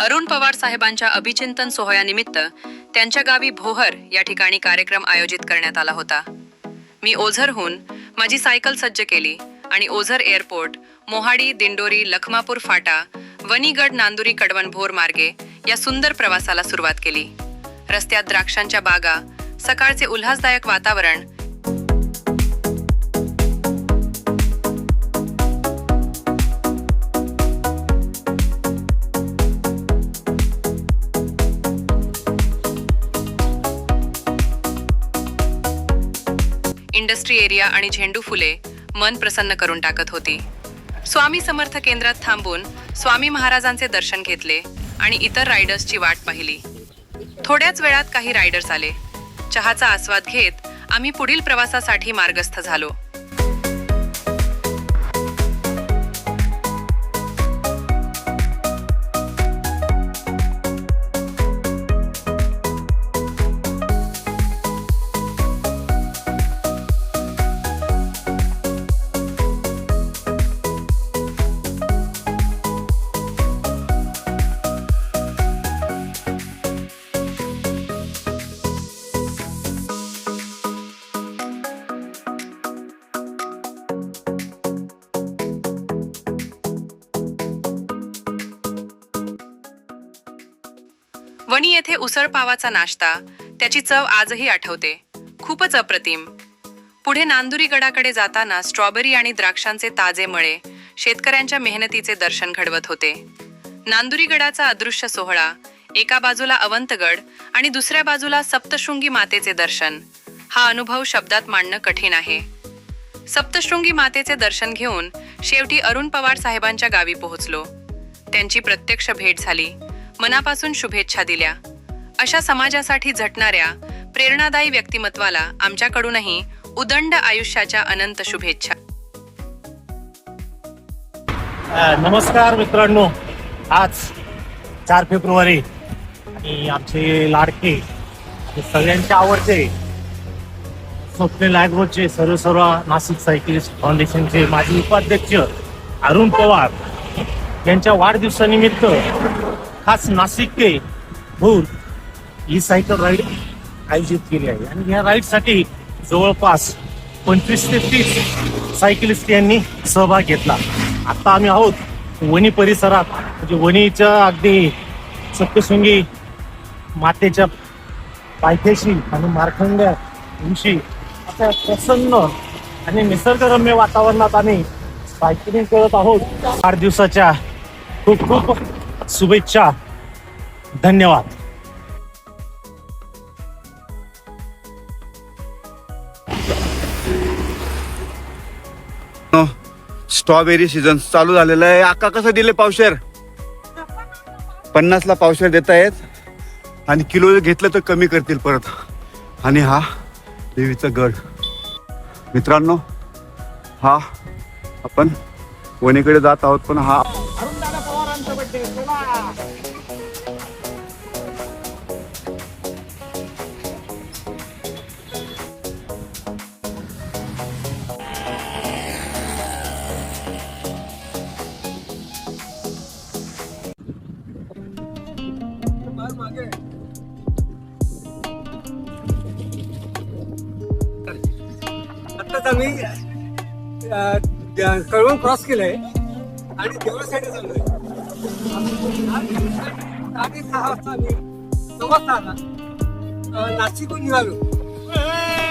अरुण पवार साहेबांच्या अभिचिंतन सोहळ्यानिमित्त त्यांच्या गावी भोहर या ठिकाणी कार्यक्रम आयोजित करण्यात आला होता. मी ओझरहून माझी सायकल सज्ज केली आणि ओझर एअरपोर्ट मोहाडी दिंडोरी लखमापूर फाटा वनीगड नांदुरी कडवण भोर मार्गे या सुंदर प्रवासाला सुरुवात केली. रस्त्यात द्राक्षांच्या बागा सकाळचे उल्हासदायक वातावरण इंडस्ट्री एरिया आणि झेंडू फुले मन प्रसन्न करून टाकत होती. स्वामी समर्थ केंद्रात थांबून स्वामी महाराजांचे दर्शन घेतले आणि इतर रायडर्सची वाट पाहिली. थोड्याच वेळात काही रायडर्स आले. चहाचा आस्वाद घेत आम्ही पुढील प्रवासासाठी मार्गस्थ झालो. उसळपावाचा उसळ पावाचा नाश्ता त्याची चव आजही आठवते. खूपच अप्रतिम. पुढे नांदुरी गडाकडे जाताना स्ट्रॉबेरी आणि द्राक्षांचे ताजे मळे शेतकऱ्यांच्या मेहनतीचे दर्शन घडवत होते. नांदुरी गडाचा अदृश्य सोहळा एका बाजूला अवंतगड आणि दुसऱ्या बाजूला सप्तशृंगी मातेचे दर्शन हा अनुभव शब्दात मांडणं कठीण आहे. सप्तशृंगी मातेचे दर्शन घेऊन शेवटी अरुण पवार साहेबांच्या गावी पोहोचलो. त्यांची प्रत्यक्ष भेट झाली. मनापासून शुभेच्छा दिल्या. अशा समाजासाठी झटणाऱ्या प्रेरणादायी व्यक्तिमत्वाला आमच्याकडूनही उदंड आयुष्याच्या अनंत शुभेच्छा. नमस्कार मित्रांनो. आज चार फेब्रुवारी आणि आमचे लाडके सगळ्यांचे आवडते स्वप्नील ॲग्रोचे सर्व सर्व नाशिक सायकलिस्ट फाउंडेशनचे माजी उपाध्यक्ष अरुण पवार यांच्या वाढदिवसानिमित्त खास नाशिक ते भूर ही सायकल राईड आयोजित केली आहे. आणि या राईडसाठी जवळपास पंचवीस ते तीस सायकलिस्ट यांनी सहभाग घेतला. आता आम्ही आहोत वणी परिसरात. म्हणजे वणीच्या अगदी सप्तशृंगी मातेच्या पायथ्याशी आणि मार्खंड्या उंशी अशा प्रसन्न आणि निसर्गरम्य वातावरणात आम्ही सायकलिंग करत आहोत. वाढदिवसाच्या खूप खूप शुभेच्छा. धन्यवाद. स्ट्रॉबेरी सीझन चालू झालेलं आहे. आका कसं दिले पावशेर? पन्नासला पावशेर देत आहेत. आणि किलो घेतलं तर कमी करतील परत. आणि हा देवीचा गड मित्रांनो हा आपण वणीकडे जात आहोत पण हा केलंय. आणि देवळासाठी चाललोय. साडे सहा वाजता आम्ही सव्वा नाशिकहून निघालो.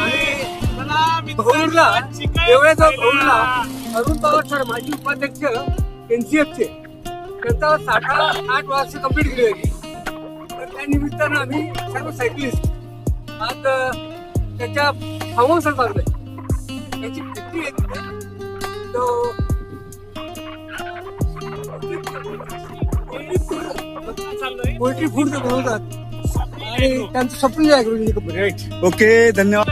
आणि भौरला भौरला अरुण पवार सर माजी उपाध्यक्ष एनसीएफचे त्यांचा साठ आठ वर्ष कंप्लीट केली होती तर त्या निमित्तानं आम्ही सर्व सायकलिस्ट आज त्याच्या फार्महाऊसला चाललोय. त्याची फॅक्टरी आहे तो पोल्ट्री फूड ते बनवतात. आणि त्यांचं स्वप्न आहे गुरुजी कंपनी ओके धन्यवाद.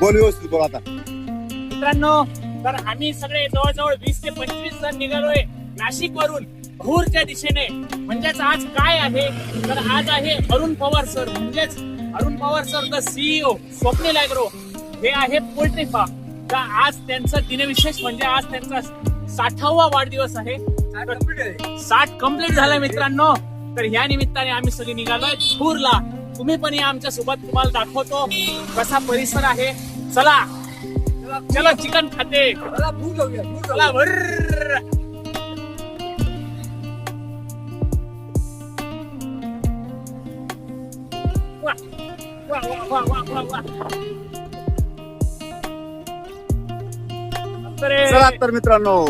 बोल व्यवस्थित बोल आता. मित्रांनो तर आम्ही सगळे जवळजवळ वीस ते पंचवीस जण निघालोय नाशिक वरून भोरच्या दिशेने. म्हणजेच आज काय आहे? तर आज आहे अरुण पवार सर. म्हणजेच Arun Pawar sir the CEO Swapnil agro. हे आहे पोल्ट्री फार्म तर आज त्यांचं दिनविशेष म्हणजे आज त्यांचा साठावा वाढदिवस आहे. साठ कंप्लीट झालाय मित्रांनो. तर ह्या निमित्ताने आम्ही सगळे निघालोय टूरला तुम्ही पण या आमच्यासोबत. तुम्हाला दाखवतो कसा परिसर आहे. चला. चला चिकन खाते. चला, भर्र. वा, वा, वा, वा, वा, चला तर मित्रांनो.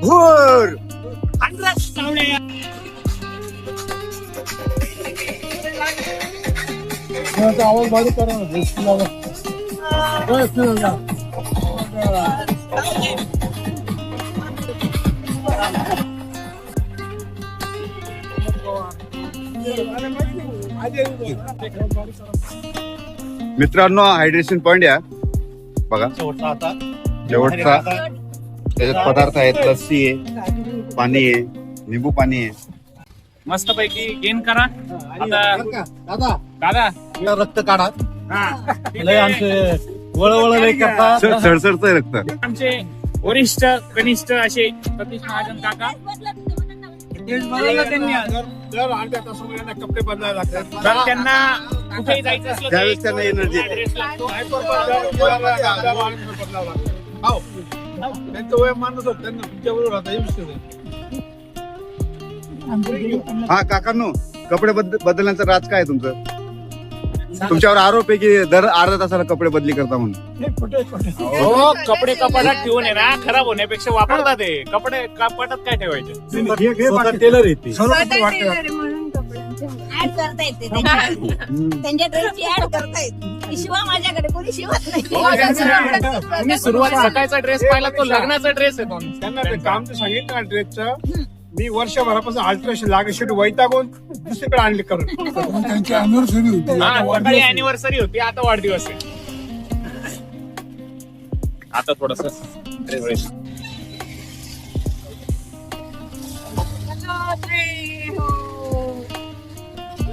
भूर. कावळे. मित्रांनो हायड्रेशन पॉइंट या. बघा. शेवटचा आता. शेवटचा त्याच्यात पदार्थ आहेत लस्सी आहे पाणी आहे निंबू पाणी आहे. मस्त पैकी गेन करा. आता दादा? दादा. आपलं रक्त काढा. हा. लय आमचे वळवळ लय करतात. सड- सडसडतंय रक्त. आमचे वरिष्ठ कनिष्ठ असे सतीश महाजन काका. कपडे बदलायला लागतात. तर त्यांना कुठेही जायचं असलं त्यावेळेस त्यांना एनर्जी येते. address लागतो. त्यांचं वय मानत होत त्यांना तुमच्याबरोबर आता येऊ शकत हा काकांनो कपडे बदल बदलण्याचं राज काय आहे तुमचं? तुमच्यावर आरोप आहे की दर अर्धा तासाला कपडे बदली करता म्हणून. हो कपडे कपाटात ठेवून आहे ना खराब होण्यापेक्षा वापरतात ते कपडे कपाटात काय ठेवायचे? टेलर येते ऍड करता येते त्यांच्या. त्यांच्या ड्रेसची ऍड करता येते. शिवा माझ्याकडे कोणी शिवत नाही. सुरुवात सकाळचा ड्रेस पाहिला तो लग्नाचा ड्रेस आहे तो. त्यांना ते काम तर सांगितलं ना ड्रेसचं मी वर्षभरापासून अल्ट्रेशन लागे शेवटी वैतागून दुसरीकडे आणले करून. हा सकाळी अॅनिव्हर्सरी होती आता वाढदिवस आहे. आता थोडस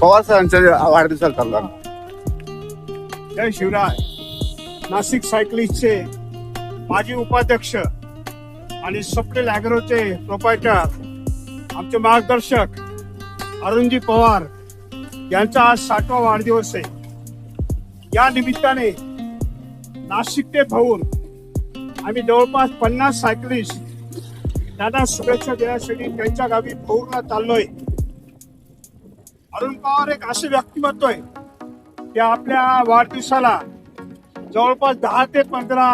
पवार सरांच्या वाढदिवसाला चालला जय शिवराय. नाशिक सायकलिस्टचे माजी उपाध्यक्ष आणि सप्टेल अॅग्रोचे प्रोपायटर आमचे मार्गदर्शक अरुणजी पवार यांचा आज साठवा वाढदिवस आहे. या निमित्ताने नाशिक ते भाऊन आम्ही जवळपास पन्नास सायकलिस्ट त्यांना शुभेच्छा देण्यासाठी त्यांच्या गावी भऊरला चाललोय. अरुण पवार एक असे व्यक्तिमत्व आहे की आपल्या वाढदिवसाला जवळपास दहा ते पंधरा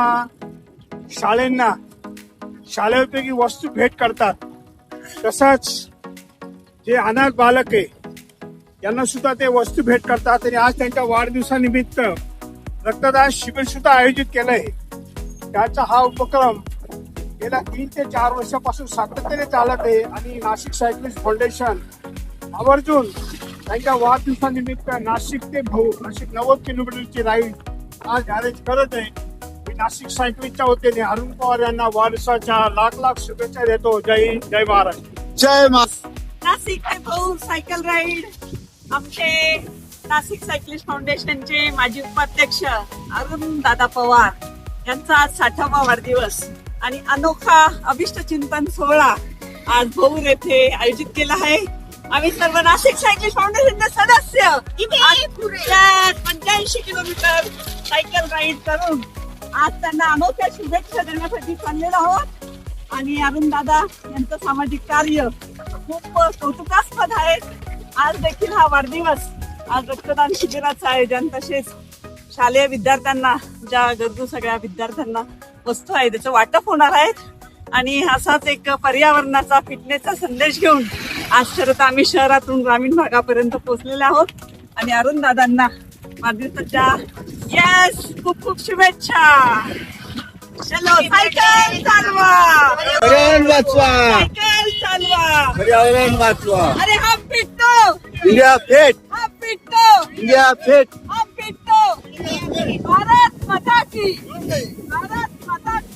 शाळेंना शाळेपैकी वस्तू भेट करतात. तसंच जे अनाथ बालक आहे यांना सुद्धा ते वस्तू भेट करतात आणि आज त्यांच्या वाढदिवसानिमित्त रक्तदान शिबिर सुद्धा आयोजित केलंय. त्याचा हा उपक्रम गेल्या तीन ते चार वर्षापासून सातत्याने चालत आहे आणि नाशिक सायकलिस्ट फाउंडेशन आवर्जून त्यांच्या वाढदिवसानिमित्त नाशिक ते भाऊ नाशिक नव्वद किलोमीटरची राईड आज अरेंज करत आहे. मी नाशिक सायकलिस्टच्या वतीने अरुण पवार यांना वाढदिवसाच्या लाख लाख शुभेच्छा देतो. जय हिंद जय महाराष्ट्र. जय नाशिक ते भाऊ सायकल राईड आमचे नाशिक सायकलिस्ट फाउंडेशनचे माजी उपाध्यक्ष अरुण दादा पवार यांचा आज साठावा वाढदिवस आणि अनोखा अभिष्ट चिंतन सोहळा आज भोर येथे आयोजित केला आहे. आम्ही सर्व नाशिक सायकलिस्ट फाउंडेशनचे सदस्य. पंच्याऐंशी किलोमीटर सायकल राईड करून आज त्यांना अनोख्या शुभेच्छा देण्यासाठी चाललेलो आहोत. आणि अरुण दादा यांचं सामाजिक कार्य खूप कौतुकास्पद आहे. आज देखील हा वाढदिवस आज रक्तदान शिबिराचं आयोजन तसेच शालेय विद्यार्थ्यांना ज्या गरजू सगळ्या विद्यार्थ्यांना वस्तू आहे त्याचं वाटप होणार आहे. आणि असाच एक पर्यावरणाचा फिटनेसचा संदेश घेऊन आज तर आम्ही शहरातून ग्रामीण भागापर्यंत पोहोचलेले आहोत. आणि अरुण दादांना वाढदिवसाच्या येस खूप खूप शुभेच्छा. चलो सायकल चालवा. पर्यावरण वाचवा. सायकल चालवा. पर्यावरण वाचवा. अरे हा पिटतो इंडिया फेट. हा पिटतो इंडिया फेट. हा पिटतो भारत माता की. भारत माता की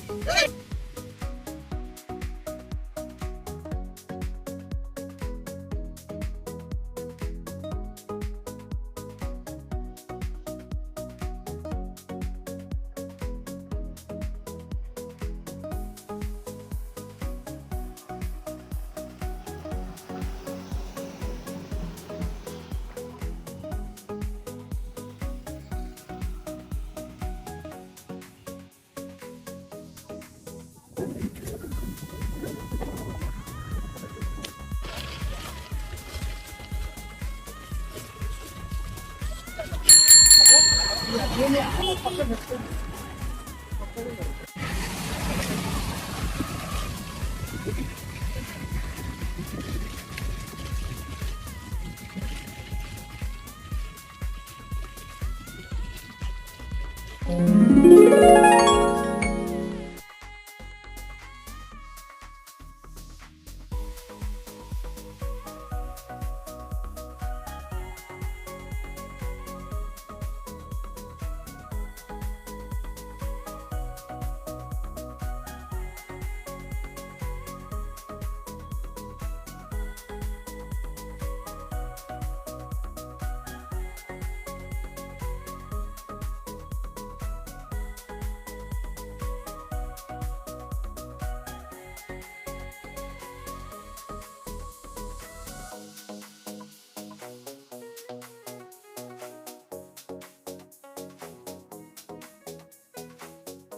얘네 한번 바꿔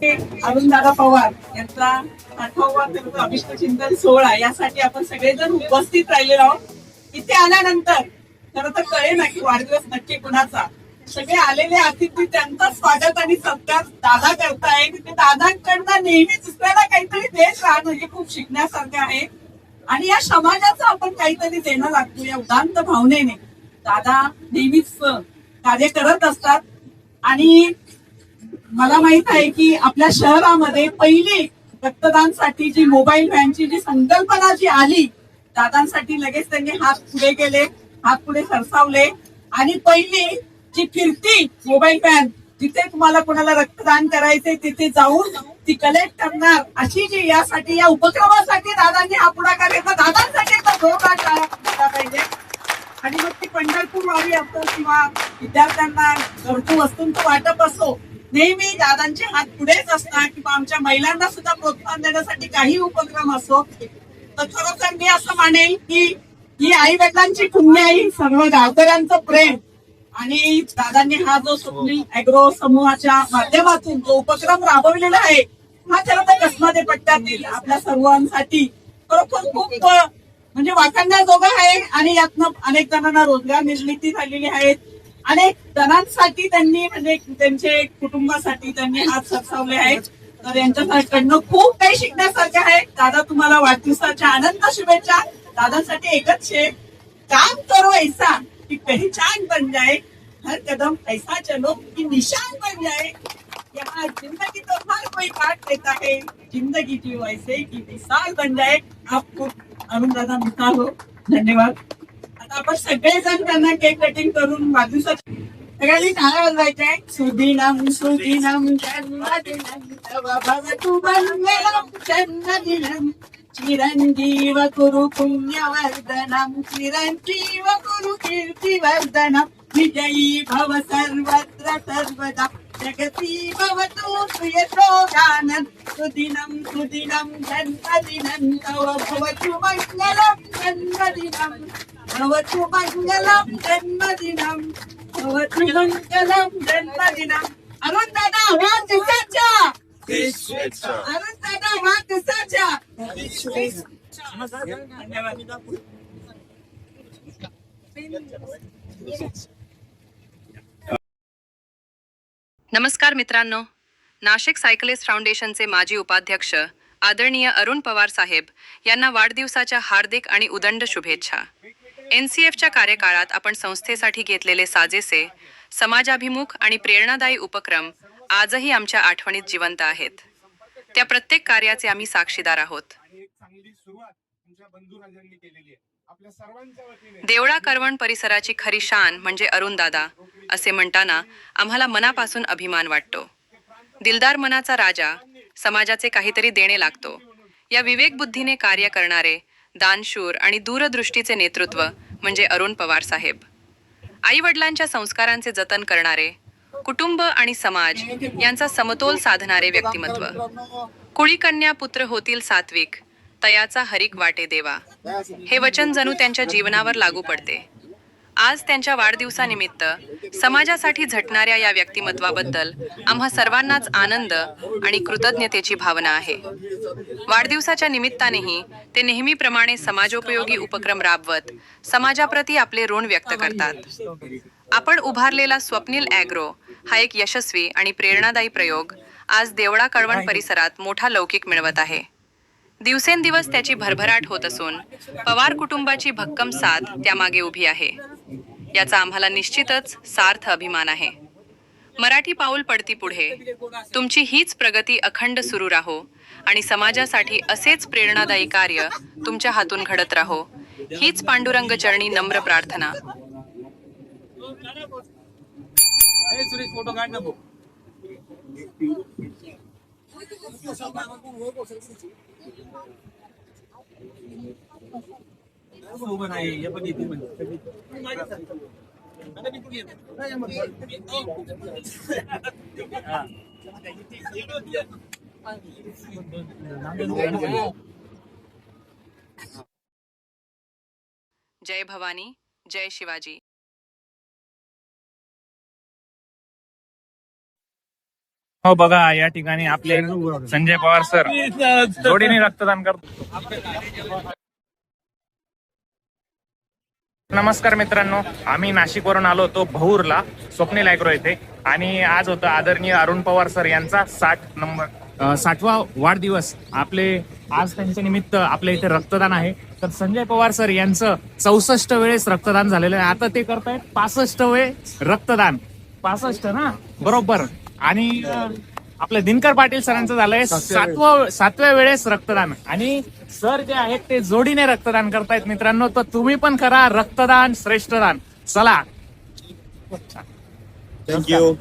अरुणदादा पवार यांचा आठवा अभिष्ट चिंतन सोहळा यासाठी आपण सगळेजण उपस्थित राहिलेलो आहोत. इथे आल्यानंतर खरं तर कळे ना की वाढदिवस नक्की कुणाचा. सगळे आलेले अतिथी त्यांचा स्वागत आणि सत्कार दादा करतायत. ते दादांकडनं नेहमीच दुसऱ्याला काहीतरी देश राहणं हे खूप शिकण्यासारखे आहे. आणि या समाजाचं आपण काहीतरी देणं लागतो या उदांत भावनेने. दादा नेहमीच कार्य करत असतात. आणि मला माहीत आहे की आपल्या शहरामध्ये पहिली रक्तदानसाठी जी मोबाईल व्हॅनची जी संकल्पना जी आली दादांसाठी लगेच त्यांनी हात पुढे केले हात पुढे सरसावले. आणि पहिली जी फिरती मोबाईल व्हॅन जिथे तुम्हाला कोणाला रक्तदान करायचे तिथे जाऊन ती कलेक्ट करणार अशी जी यासाठी या उपक्रमासाठी दादांनी हा पुढाकार घेतला. दादांसाठी पाहिजे. आणि मग ती पंढरपूर वारी असो किंवा विद्यार्थ्यांना घरतू वस्तूंचं वाटप असो नेहमी दादांचे हात पुढेच असतात किंवा आमच्या महिलांना सुद्धा प्रोत्साहन देण्यासाठी काही उपक्रम असो. तर खरोखर मी असं मानेल की ही आई वडिलांची पुण्य आई सर्व गावकऱ्यांचं प्रेम. आणि दादांनी हा जो स्वप्नील अॅग्रो समूहाच्या माध्यमातून जो उपक्रम राबवलेला आहे हा खरं तर कसमध्ये पट्ट्यातील आपल्या सर्वांसाठी. खरोखर खूप म्हणजे म्हणजे जोगा आहे आणि यातनं अनेक जणांना रोजगार निर्मिती झालेली आहेत. अनेक जणांसाठी त्यांनी म्हणजे त्यांचे कुटुंबासाठी त्यांनी हात सरसावले आहेत. तर यांच्याकडनं खूप काही शिकण्यासारखे आहे. दादा तुम्हाला वाढदिवसाच्या आनंद शुभेच्छा. दादासाठी एकच शे काम करो ऐसा कि पहचान बन जाए. हर कदम ऐसा चलो की निशान बन जाए. यहाँ जिंदगी तो हर कोई काट देता है. जिंदगी की वैसे की मिसाल बन जाए. आपको अरुण दादा मिसाल हो. धन्यवाद. आपण सगळेजण त्यांना केक कटिंग करून वाढदिवसाच्या सगळ्यांनी टाळ्या वाजवायच्या सुदिनम सुदिनम जन्मदिनम तव भवतु मंगलम जन्मदिनम. चिरंजीव कुरु पुण्यवर्धनम चिरंजीव कुरु कीर्तिवर्धनम. विजयी भव सर्वत्र सर्वदा. जगती भवतु सुयशोगानन् सुदिनं सुदिनं जन्मदिनं तव भवतु मङ्गलं जन्मदिनं भवतु मङ्गलं जन्मदिनं भवतु मङ्गलं जन्मदिनम् अरुण दादा वाढदिवसाच्या अरुण दादा वाढदिवसाच्या धन्यवाद नमस्कार मित्रांनो नाशिक सायकलिस्ट फाउंडेशनचे माजी उपाध्यक्ष आदरणीय अरुण पवार साहेब यांना वाढदिवसाच्या हार्दिक आणि उदंड शुभेच्छा। एन सी एफच्या कार्यकाळात आपण संस्थेसाठी घेतलेले साजेसे समाजाभिमुख आणि प्रेरणादायी उपक्रम आजही आमच्या आठवणीत जिवंत आहेत. त्या प्रत्येक कार्याचे आम्ही साक्षीदार आहोत. देवळा करवण परिसराची खरी शान म्हणजे अरुणदादा असे म्हणताना आम्हाला मनापासून अभिमान वाटतो. दिलदार मनाचा राजा समाजाचे काहीतरी देणे लागतो. या विवेकबुद्धीने कार्य करणारे दानशूर आणि दूरदृष्टीचे नेतृत्व म्हणजे अरुण पवार साहेब. आई वडिलांच्या संस्कारांचे जतन करणारे कुटुंब आणि समाज यांचा समतोल साधणारे व्यक्तिमत्व. कुळी कन्या पुत्र होतील सात्विक तयाचा हरिक वाटे देवा हे वचन जणू त्यांच्या जीवनावर लागू पडते. आज त्यांच्या वाढदिवसानिमित्त समाजासाठी झटणाऱ्या या व्यक्तिमत्वाबद्दल आम्हा सर्वांनाच आनंद आणि कृतज्ञतेची भावना आहे. वाढदिवसाच्या निमित्तानेही ते नेहमीप्रमाणे समाजोपयोगी उपक्रम राबवत समाजाप्रती आपले ऋण व्यक्त करतात. आपण उभारलेला स्वप्नील ॲग्रो हा एक यशस्वी आणि प्रेरणादायी प्रयोग आज देवळा कळवण परिसरात मोठा लौकिक मिळवत आहे. दिवसेंदिवस त्याची भरभराट होत असून पवार कुटुंबाची भक्कम साथ त्यामागे उभी आहे. याचा आम्हाला निश्चितच सार्थ अभिमान आहे. मराठी पाऊल पडती पुढे. तुमची हीच प्रगती अखंड सुरू राहो आणि समाजासाठी असेच प्रेरणादायी कार्य तुमच्या हातून घडत राहो. हीच पांडुरंग चरणी नम्र प्रार्थना. फोटो काढ उभं नाही हे पण म्हणजे. जय भवानी जय शिवाजी हो बघा या ठिकाणी आपले संजय पवार सर. जोडीने रक्तदान करतो नमस्कार मित्रांनो आम्ही नाशिकवरून आलो होतो भऊरला स्वप्नील लायक्रो येथे. आणि आज होतं आदरणीय अरुण पवार सर यांचा साठ नंबर साठवा वाढदिवस. आपले आज त्यांच्या निमित्त आपल्या इथे रक्तदान आहे. तर संजय पवार सर यांचं चौसष्ट वेळेस रक्तदान झालेलं आहे. आता ते करतायत पासष्ट वेळ रक्तदान. पासष्ट ना? बरोबर. आणि आपलं दिनकर पाटील सरांचं झालंय सातवं सातव्या वेळेस रक्तदान. आणि सर जे आहेत ते जोडीने रक्तदान करतायत मित्रांनो तर तुम्ही पण करा रक्तदान श्रेष्ठदान. चला. थँक्यू